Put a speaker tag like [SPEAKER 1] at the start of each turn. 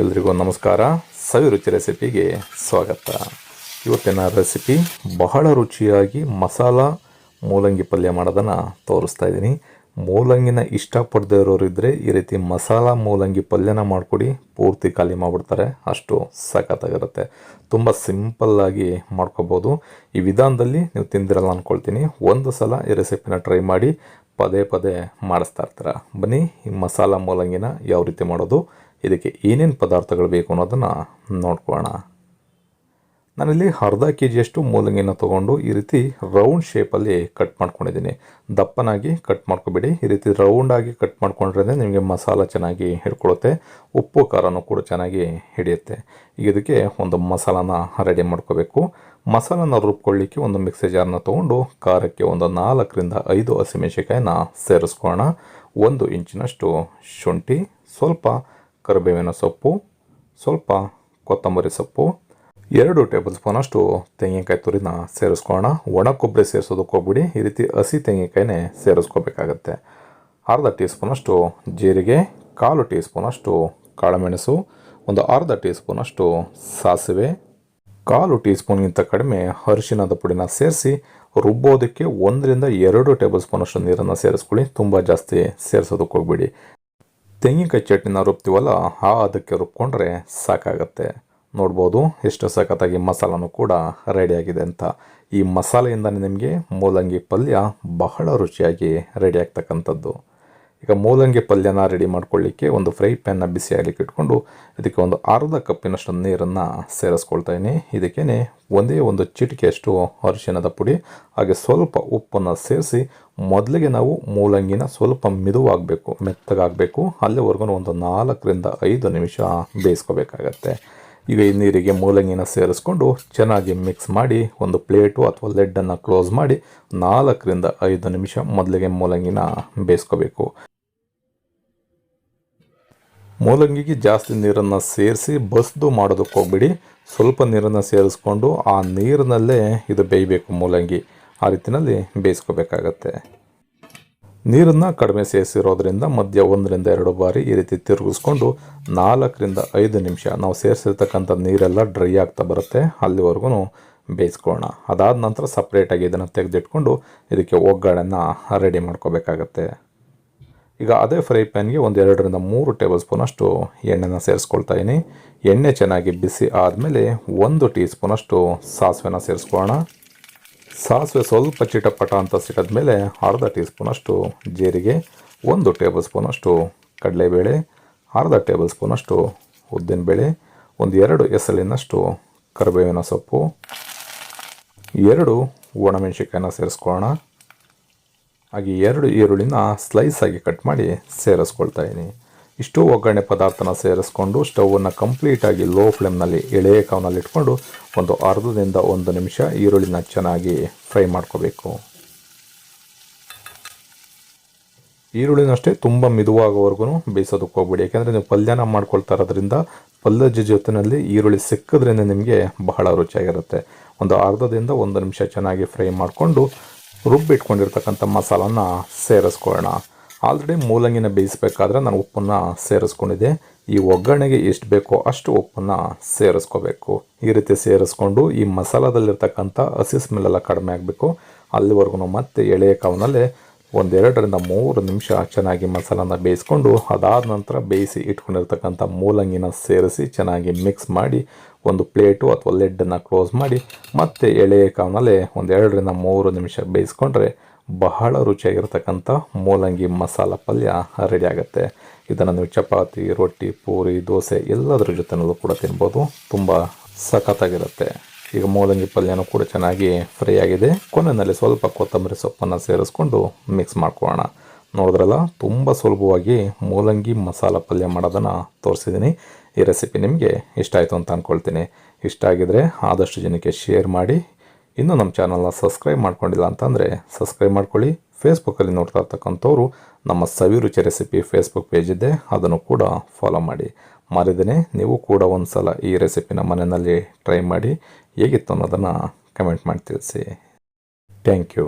[SPEAKER 1] ಎಲ್ರಿಗೂ ನಮಸ್ಕಾರ. ಸವಿ ರುಚಿ ರೆಸಿಪಿಗೆ ಸ್ವಾಗತ. ಇವತ್ತಿನ ರೆಸಿಪಿ ಬಹಳ ರುಚಿಯಾಗಿ ಮಸಾಲ ಮೂಲಂಗಿ ಪಲ್ಯ ಮಾಡೋದನ್ನು ತೋರಿಸ್ತಾ ಇದ್ದೀನಿ. ಮೂಲಂಗಿನ ಇಷ್ಟಪಡದೇ ಇರೋರು ಇದ್ದರೆ ಈ ರೀತಿ ಮಸಾಲ ಮೂಲಂಗಿ ಪಲ್ಯನ ಮಾಡಿಕೊಡಿ, ಪೂರ್ತಿ ಖಾಲಿ ಮಾಡಿಬಿಡ್ತಾರೆ. ಅಷ್ಟು ಸಖತ್ತಾಗಿರುತ್ತೆ. ತುಂಬ ಸಿಂಪಲ್ಲಾಗಿ ಮಾಡ್ಕೋಬೋದು. ಈ ವಿಧಾನದಲ್ಲಿ ನೀವು ತಿಂದಿರಲ್ಲ ಅಂದ್ಕೊಳ್ತೀನಿ ಒಂದು ಸಲ ಈ ರೆಸಿಪಿನ ಟ್ರೈ ಮಾಡಿ ಪದೇ ಪದೇ ಮಾಡಿಸ್ತಾ ಇರ್ತೀರ. ಬನ್ನಿ ಈ ಮಸಾಲ ಮೂಲಂಗಿನ ಯಾವ ರೀತಿ ಮಾಡೋದು. ಇದಕ್ಕೆ ಏನೇನು ಪದಾರ್ಥಗಳು ಬೇಕು ಅನ್ನೋದನ್ನು ನೋಡ್ಕೊಳ್ಳೋಣ. ನಾನಿಲ್ಲಿ ಅರ್ಧ ಕೆ ಜಿಯಷ್ಟು ಮೂಲಂಗಿನ ತೊಗೊಂಡು ಈ ರೀತಿ ರೌಂಡ್ ಶೇಪಲ್ಲಿ ಕಟ್ ಮಾಡ್ಕೊಂಡಿದ್ದೀನಿ. ದಪ್ಪನಾಗಿ ಕಟ್ ಮಾಡ್ಕೊಬೇಡಿ. ಈ ರೀತಿ ರೌಂಡಾಗಿ ಕಟ್ ಮಾಡ್ಕೊಂಡ್ರೆ ನಿಮಗೆ ಮಸಾಲ ಚೆನ್ನಾಗಿ ಹಿಡ್ಕೊಳುತ್ತೆ. ಉಪ್ಪು, ಖಾರನೂ ಕೂಡ ಚೆನ್ನಾಗಿ ಹಿಡಿಯುತ್ತೆ. ಈಗ ಇದಕ್ಕೆ ಒಂದು ಮಸಾಲಾನ ರೆಡಿ ಮಾಡ್ಕೋಬೇಕು. ಮಸಾಲಾನ ರುಬ್ಕೊಳ್ಳಿಕ್ಕೆ ಒಂದು ಮಿಕ್ಸಿ ಜಾರನ್ನ ತೊಗೊಂಡು ಖಾರಕ್ಕೆ ಒಂದು ನಾಲ್ಕರಿಂದ ಐದು ಹಸಿಮೆಣಸಿಕಾಯಿನ ಸೇರಿಸ್ಕೊಳ್ಳೋಣ. ಒಂದು ಇಂಚಿನಷ್ಟು ಶುಂಠಿ, ಸ್ವಲ್ಪ ಕರಿಬೇವಿನ ಸೊಪ್ಪು, ಸ್ವಲ್ಪ ಕೊತ್ತಂಬರಿ ಸೊಪ್ಪು, ಎರಡು ಟೇಬಲ್ ಸ್ಪೂನಷ್ಟು ತೆಂಗಿನಕಾಯಿ ತುರಿನ ಸೇರಿಸ್ಕೊಳ್ಳೋಣ. ಒಣ ಕೊಬ್ಬರಿ ಸೇರಿಸೋದಕ್ಕೆ ಹೋಗ್ಬಿಡಿ. ಈ ರೀತಿ ಹಸಿ ತೆಂಗಿನಕಾಯಿನೇ ಸೇರಿಸ್ಕೋಬೇಕಾಗತ್ತೆ. ಅರ್ಧ ಟೀ ಸ್ಪೂನಷ್ಟು ಜೀರಿಗೆ, ಕಾಲು ಟೀ ಸ್ಪೂನಷ್ಟು ಕಾಳುಮೆಣಸು, ಒಂದು ಅರ್ಧ ಟೀ ಸ್ಪೂನಷ್ಟು ಸಾಸಿವೆ, ಕಾಲು ಟೀ ಸ್ಪೂನ್ಗಿಂತ ಕಡಿಮೆ ಅರಿಶಿನದ ಪುಡಿನ ಸೇರಿಸಿ ರುಬ್ಬೋದಕ್ಕೆ ಒಂದರಿಂದ ಎರಡು ಟೇಬಲ್ ಸ್ಪೂನಷ್ಟು ನೀರನ್ನು ಸೇರಿಸ್ಕೊಳ್ಳಿ. ತುಂಬ ಜಾಸ್ತಿ ಸೇರಿಸೋದಕ್ಕೆ ಹೋಗ್ಬಿಡಿ. ತೆಂಗಿನಕಾಯಿ ಚಟ್ನಿನ ರುಬ್ತೀವಲ್ಲ, ಆ ಅದಕ್ಕೆ ರುಬ್ಕೊಂಡ್ರೆ ಸಾಕಾಗತ್ತೆ. ನೋಡ್ಬೋದು, ಎಷ್ಟು ಸಖತ್ತಾಗಿ ಮಸಾಲನೂ ಕೂಡ ರೆಡಿಯಾಗಿದೆ ಅಂತ. ಈ ಮಸಾಲೆಯಿಂದ ನಿಮಗೆ ಮೂಲಂಗಿ ಪಲ್ಯ ಬಹಳ ರುಚಿಯಾಗಿ ರೆಡಿ ಆಗ್ತಕ್ಕಂಥದ್ದು. ಈಗ ಮೂಲಂಗಿ ಪಲ್ಯನ ರೆಡಿ ಮಾಡ್ಕೊಳ್ಳಿಕ್ಕೆ ಒಂದು ಫ್ರೈ ಪ್ಯಾನ್ನ ಬಿಸಿ ಆಗಲಿಕ್ಕೆ ಇಟ್ಕೊಂಡು ಇದಕ್ಕೆ ಒಂದು ಅರ್ಧ ಕಪ್ಪಿನಷ್ಟು ನೀರನ್ನು ಸೇರಿಸ್ಕೊಳ್ತಾ ಇದ್ದೀನಿ. ಒಂದೇ ಒಂದು ಚಿಟಿಕೆಯಷ್ಟು ಅರಿಶಿಣದ ಪುಡಿ, ಹಾಗೆ ಸ್ವಲ್ಪ ಉಪ್ಪನ್ನು ಸೇರಿಸಿ ಮೊದಲಿಗೆ ನಾವು ಮೂಲಂಗಿನ ಸ್ವಲ್ಪ ಮಿದುವಾಗಬೇಕು, ಮೆತ್ತಗಾಗಬೇಕು. ಅಲ್ಲಿವರೆಗೂ ಒಂದು ನಾಲ್ಕರಿಂದ ಐದು ನಿಮಿಷ ಬೇಯಿಸ್ಕೋಬೇಕಾಗತ್ತೆ. ಈಗ ಈ ನೀರಿಗೆ ಮೂಲಂಗಿನ ಸೇರಿಸ್ಕೊಂಡು ಚೆನ್ನಾಗಿ ಮಿಕ್ಸ್ ಮಾಡಿ ಒಂದು ಪ್ಲೇಟು ಅಥವಾ ಲೆಡ್ಡನ್ನು ಕ್ಲೋಸ್ ಮಾಡಿ ನಾಲ್ಕರಿಂದ ಐದು ನಿಮಿಷ ಮೊದಲಿಗೆ ಮೂಲಂಗಿನ ಬೇಯಿಸ್ಕೋಬೇಕು. ಮೂಲಂಗಿಗೆ ಜಾಸ್ತಿ ನೀರನ್ನು ಸೇರಿಸಿ ಬಸ್ದು ಮಾಡೋದಕ್ಕೆ ಹೋಗ್ಬಿಡಿ. ಸ್ವಲ್ಪ ನೀರನ್ನು ಸೇರಿಸ್ಕೊಂಡು ಆ ನೀರಿನಲ್ಲೇ ಇದು ಬೇಯಬೇಕು ಮೂಲಂಗಿ. ಆ ರೀತಿಯಲ್ಲಿ ಬೇಯಿಸ್ಕೋಬೇಕಾಗತ್ತೆ. ನೀರನ್ನು ಕಡಿಮೆ ಸೇರಿಸಿರೋದ್ರಿಂದ ಮಧ್ಯ ಒಂದರಿಂದ ಎರಡು ಬಾರಿ ಈ ರೀತಿ ತಿರುಗಿಸ್ಕೊಂಡು ನಾಲ್ಕರಿಂದ ಐದು ನಿಮಿಷ ನಾವು ಸೇರಿಸಿರ್ತಕ್ಕಂಥ ನೀರೆಲ್ಲ ಡ್ರೈ ಆಗ್ತಾ ಬರುತ್ತೆ. ಅಲ್ಲಿವರೆಗೂ ಬೇಯಿಸ್ಕೊಳ್ಳೋಣ. ಅದಾದ ನಂತರ ಸಪ್ರೇಟಾಗಿ ಇದನ್ನು ತೆಗೆದಿಟ್ಕೊಂಡು ಇದಕ್ಕೆ ಒಗ್ಗರಣೆನ ರೆಡಿ ಮಾಡ್ಕೋಬೇಕಾಗತ್ತೆ. ಈಗ ಅದೇ ಫ್ರೈ ಪ್ಯಾನ್ಗೆ ಒಂದು ಎರಡರಿಂದ ಮೂರು ಟೇಬಲ್ ಸ್ಪೂನಷ್ಟು ಎಣ್ಣೆನ ಸೇರಿಸ್ಕೊಳ್ತಾ ಇದ್ದೀನಿ ಎಣ್ಣೆ ಚೆನ್ನಾಗಿ ಬಿಸಿ ಆದಮೇಲೆ ಒಂದು ಟೀ ಸ್ಪೂನಷ್ಟು ಸಾಸಿವೆನ ಸೇರಿಸ್ಕೊಳ್ಳೋಣ. ಸಾಸಿವೆ ಸ್ವಲ್ಪ ಚಿಟಪಟ ಅಂತ ಸಿಟ್ಟದ ಮೇಲೆ ಅರ್ಧ ಟೀ ಸ್ಪೂನಷ್ಟು ಜೀರಿಗೆ, ಒಂದು ಟೇಬಲ್ ಸ್ಪೂನಷ್ಟು ಕಡಲೆಬೇಳೆ, ಅರ್ಧ ಟೇಬಲ್ ಸ್ಪೂನಷ್ಟು ಉದ್ದಿನಬೇಳೆ, ಒಂದು ಎರಡು ಎಸಲಿನಷ್ಟು ಕರಿಬೇವಿನ ಸೊಪ್ಪು, ಎರಡು ಒಣಮೆಣಸಿಕಾಯಿನ ಸೇರಿಸ್ಕೊಳ್ಳೋಣ. ಹಾಗೆ ಎರಡು ಈರುಳ್ಳಿನ ಸ್ಲೈಸ್ ಆಗಿ ಕಟ್ ಮಾಡಿ ಸೇರಿಸ್ಕೊಳ್ತಾ ಇದ್ದೀನಿ. ಇಷ್ಟು ಒಗ್ಗರಣೆ ಪದಾರ್ಥನ ಸೇರಿಸ್ಕೊಂಡು ಸ್ಟವನ್ನು ಕಂಪ್ಲೀಟಾಗಿ ಲೋ ಫ್ಲೇಮ್ನಲ್ಲಿ ಎಳೆ ಕಾವನಲ್ಲಿ ಇಟ್ಕೊಂಡು ಒಂದು ಅರ್ಧದಿಂದ ಒಂದು ನಿಮಿಷ ಈರುಳ್ಳಿನ ಚೆನ್ನಾಗಿ ಫ್ರೈ ಮಾಡ್ಕೋಬೇಕು. ಈರುಳ್ಳಿನಷ್ಟೇ ತುಂಬ ಮಿದುವಾಗೋವರೆಗೂ ಬೇಯಿಸೋದಕ್ಕೆ ಹೋಗ್ಬಿಡಿ. ಯಾಕೆಂದರೆ ನೀವು ಪಲ್ಯನ ಮಾಡ್ಕೊಳ್ತಾ ಇರೋದ್ರಿಂದ ಪಲ್ಯದ ಜೊತೆಯಲ್ಲಿ ಈರುಳ್ಳಿ ಸಿಕ್ಕಿದ್ರಿಂದ ನಿಮಗೆ ಬಹಳ ರುಚಿಯಾಗಿರುತ್ತೆ. ಒಂದು ಅರ್ಧದಿಂದ ಒಂದು ನಿಮಿಷ ಚೆನ್ನಾಗಿ ಫ್ರೈ ಮಾಡಿಕೊಂಡು ರುಬ್ಬಿಟ್ಕೊಂಡಿರ್ತಕ್ಕಂಥ ಮಸಾಲನ್ನ ಸೇರಿಸ್ಕೊಳ್ಳೋಣ. ಆಲ್ರೆಡಿ ಮೂಲಂಗಿನ ಬೇಯಿಸಬೇಕಾದ್ರೆ ನಾನು ಉಪ್ಪನ್ನು ಸೇರಿಸ್ಕೊಂಡಿದ್ದೆ. ಈ ಒಗ್ಗರಣೆಗೆ ಎಷ್ಟು ಬೇಕೋ ಅಷ್ಟು ಉಪ್ಪನ್ನು ಸೇರಿಸ್ಕೋಬೇಕು. ಈ ರೀತಿ ಸೇರಿಸ್ಕೊಂಡು ಈ ಮಸಾಲದಲ್ಲಿರ್ತಕ್ಕಂಥ ಹಸಿ ಸ್ಮೆಲ್ಲೆಲ್ಲ ಕಡಿಮೆ ಆಗಬೇಕು. ಅಲ್ಲಿವರೆಗೂ ಮತ್ತೆ ಎಳೆಯ ಕಾವಿನಲ್ಲೇ ಒಂದೆರಡರಿಂದ ಮೂರು ನಿಮಿಷ ಚೆನ್ನಾಗಿ ಮಸಾಲನ ಬೇಯಿಸ್ಕೊಂಡು, ಅದಾದ ನಂತರ ಬೇಯಿಸಿ ಇಟ್ಕೊಂಡಿರ್ತಕ್ಕಂಥ ಮೂಲಂಗಿನ ಸೇರಿಸಿ ಚೆನ್ನಾಗಿ ಮಿಕ್ಸ್ ಮಾಡಿ, ಒಂದು ಪ್ಲೇಟು ಅಥವಾ ಲೆಡ್ಡನ್ನು ಕ್ಲೋಸ್ ಮಾಡಿ, ಮತ್ತೆ ಎಳೆಯ ಕಾವಿನಲ್ಲೇ ಒಂದೆರಡರಿಂದ ಮೂರು ನಿಮಿಷ ಬೇಯಿಸ್ಕೊಂಡ್ರೆ ಬಹಳ ರುಚಿಯಾಗಿರ್ತಕ್ಕಂಥ ಮೂಲಂಗಿ ಮಸಾಲ ಪಲ್ಯ ರೆಡಿ ಆಗುತ್ತೆ. ಇದನ್ನು ನೀವು ಚಪಾತಿ, ರೊಟ್ಟಿ, ಪೂರಿ, ದೋಸೆ ಎಲ್ಲದರ ಜೊತೆನಲ್ಲೂ ಕೂಡ ತಿನ್ಬೋದು. ತುಂಬ ಸಖತ್ತಾಗಿರುತ್ತೆ. ಈಗ ಮೂಲಂಗಿ ಪಲ್ಯನೂ ಕೂಡ ಚೆನ್ನಾಗಿ ಫ್ರೈ ಆಗಿದೆ. ಕೊನೆಯಲ್ಲಿ ಸ್ವಲ್ಪ ಕೊತ್ತಂಬರಿ ಸೊಪ್ಪನ್ನು ಸೇರಿಸ್ಕೊಂಡು ಮಿಕ್ಸ್ ಮಾಡ್ಕೊಳ್ಳೋಣ. ನೋಡಿದ್ರಲ್ಲ, ತುಂಬ ಸುಲಭವಾಗಿ ಮೂಲಂಗಿ ಮಸಾಲ ಪಲ್ಯ ಮಾಡೋದನ್ನು ತೋರಿಸಿದ್ದೀನಿ ಈ ರೆಸಿಪಿ ನಿಮಗೆ ಇಷ್ಟ ಆಯಿತು ಅಂತ ಅಂದ್ಕೊಳ್ತೀನಿ ಇಷ್ಟ ಆಗಿದರೆ ಆದಷ್ಟು ಜನಕ್ಕೆ ಶೇರ್ ಮಾಡಿ. ಇನ್ನೂ ನಮ್ಮ ಚಾನಲ್ನ ಸಬ್ಸ್ಕ್ರೈಬ್ ಮಾಡ್ಕೊಂಡಿಲ್ಲ ಅಂತಂದರೆ ಸಬ್ಸ್ಕ್ರೈಬ್ ಮಾಡ್ಕೊಳ್ಳಿ. ಫೇಸ್ಬುಕ್ಕಲ್ಲಿ ನೋಡ್ತಾ ಇರ್ತಕ್ಕಂಥವ್ರು ನಮ್ಮ ಸವಿ ರುಚಿ ರೆಸಿಪಿ ಫೇಸ್ಬುಕ್ ಪೇಜ್ ಇದೆ, ಅದನ್ನು ಕೂಡ ಫಾಲೋ ಮಾಡಿ. ಮಾರಿದ್ದೀನಿ ನೀವು ಕೂಡ ಒಂದು ಸಲ ಈ ರೆಸಿಪಿನ ಮನೆಯಲ್ಲಿ ಟ್ರೈ ಮಾಡಿ. ಹೇಗಿತ್ತು ಅನ್ನೋದನ್ನು ಕಮೆಂಟ್ ಮಾಡಿ ತಿಳಿಸಿ ಥ್ಯಾಂಕ್ ಯು